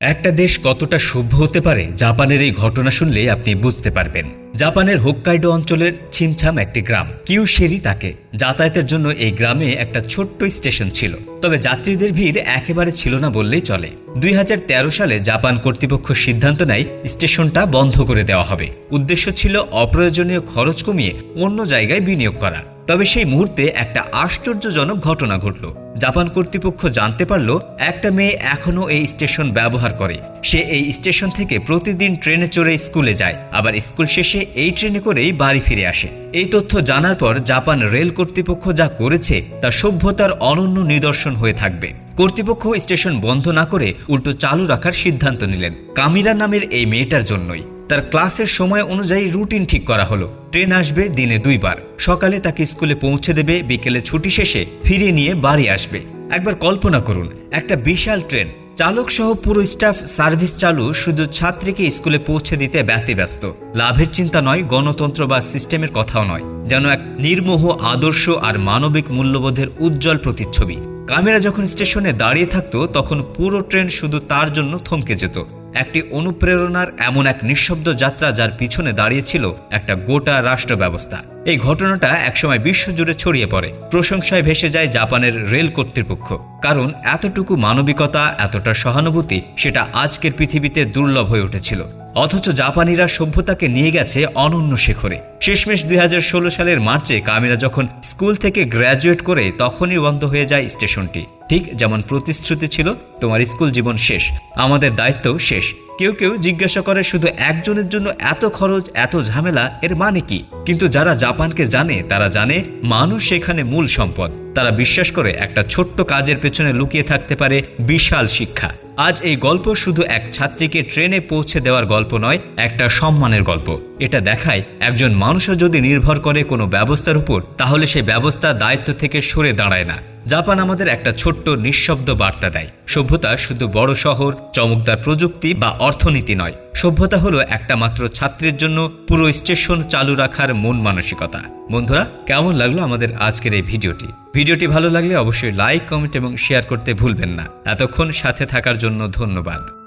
একটা দেশ কতটা সভ্য হতে পারে, জাপানের এই ঘটনা শুনলে আপনি বুঝতে পারবেন। জাপানের হোক্কাইডো অঞ্চলের ছিমছাম একটি গ্রাম, কিউশেরি তাকে। যাতায়াতের জন্য এই গ্রামে একটা ছোট্ট স্টেশন ছিল, তবে যাত্রীদের ভিড় একেবারে ছিল না বললেই চলে। দুই হাজার তেরো সালে জাপান কর্তৃপক্ষ সিদ্ধান্ত নেয়, স্টেশনটা বন্ধ করে দেওয়া হবে। উদ্দেশ্য ছিল অপ্রয়োজনীয় খরচ কমিয়ে অন্য জায়গায় বিনিয়োগ করা। তবে সেই মুহূর্তে একটা আশ্চর্যজনক ঘটনা ঘটল। জাপান কর্তৃপক্ষ জানতে পারল, একটা মেয়ে এখনও এই স্টেশন ব্যবহার করে। সে এই স্টেশন থেকে প্রতিদিন ট্রেনে চড়ে স্কুলে যায়, আবার স্কুল শেষে এই ট্রেনে করেই বাড়ি ফিরে আসে। এই তথ্য জানার পর জাপান রেল কর্তৃপক্ষ যা করেছে, তা সভ্যতার অনন্য নিদর্শন হয়ে থাকবে। কর্তৃপক্ষ স্টেশন বন্ধ না করে উল্টো চালু রাখার সিদ্ধান্ত নিলেন। কামিরা নামের এই মেয়েটার জন্যই। তার ক্লাসের সময় অনুযায়ী রুটিন ঠিক করা হলো। ট্রেন আসবে দিনে দুইবার। সকালে তাকে স্কুলে পৌঁছে দেবে, বিকেলে ছুটি শেষে ফিরিয়ে নিয়ে বাড়ি আসবে। একবার কল্পনা করুন, একটা বিশাল ট্রেন। চালক সহ পুরো স্টাফ সার্ভিস চালু, শুধু ছাত্রীকে স্কুলে পৌঁছে দিতে ব্যতিব্যস্ত। লাভের চিন্তা নয়, গণতন্ত্র বা সিস্টেমের কথাও নয়। যেন এক নির্মোহ, আদর্শ আর মানবিক মূল্যবোধের উজ্জ্বল প্রতিচ্ছবি। কামেরা যখন স্টেশনে দাঁড়িয়ে থাকতো, তখন পুরো ট্রেন শুধু তার জন্য থমকে যেত। একটি অনুপ্রেরণার এমন এক নিঃশব্দ যাত্রা যার পিছনে দাঁড়িয়েছিল একটা গোটা রাষ্ট্র ব্যবস্থা এই ঘটনাটা একসময় বিশ্বজুড়ে ছড়িয়ে পড়ে। প্রশংসায় ভেসে যায় জাপানের রেল কর্তৃপক্ষ। কারণ এতটুকু মানবিকতা, এতটা সহানুভূতি, সেটা আজকের পৃথিবীতে দুর্লভ হয়ে উঠেছিল। অথচ জাপানিরা সভ্যতাকে নিয়ে গেছে অনন্য শেখরে। শেষমেশ দুই হাজার ষোলো সালের মার্চে কামিরা যখন স্কুল থেকে গ্র্যাজুয়েট করে তখনই বন্ধ হয়ে যায় স্টেশনটি। ঠিক যেমন প্রতিশ্রুতি ছিল, তোমার স্কুল জীবন শেষ, আমাদের দায়িত্বও শেষ। কেউ কেউ জিজ্ঞাসা করে শুধু একজনের জন্য এত খরচ, এত ঝামেলা, এর মানে কি? কিন্তু যারা জাপানকে জানে, তারা জানে মানুষ সেখানে মূল সম্পদ। তারা বিশ্বাস করে একটা ছোট্ট কাজের পেছনে লুকিয়ে থাকতে পারে বিশাল শিক্ষা। আজ এই গল্প শুধু এক ছাত্রীকে ট্রেনে পৌঁছে দেওয়ার গল্প নয়, একটা সম্মানের গল্প। এটা দেখায় একজন মানুষও যদি নির্ভর করে কোনো ব্যবস্থার উপর, তাহলে সে ব্যবস্থা দায়িত্ব থেকে সরে দাঁড়ায় না। জাপান আমাদের একটা ছোট্ট নিঃশব্দ বার্তা দেয়। সভ্যতা শুধু বড় শহর, চমকদার প্রযুক্তি বা অর্থনীতি নয়। সভ্যতা হলো একটা মাত্র ছাত্রের জন্য পুরো স্টেশন চালু রাখার মন মানসিকতা। বন্ধুরা, কেমন লাগল আমাদের আজকের এই ভিডিওটি? ভিডিওটি ভালো লাগলে অবশ্যই লাইক, কমেন্ট এবং শেয়ার করতে ভুলবেন না। এতক্ষণ সাথে থাকার জন্য ধন্যবাদ।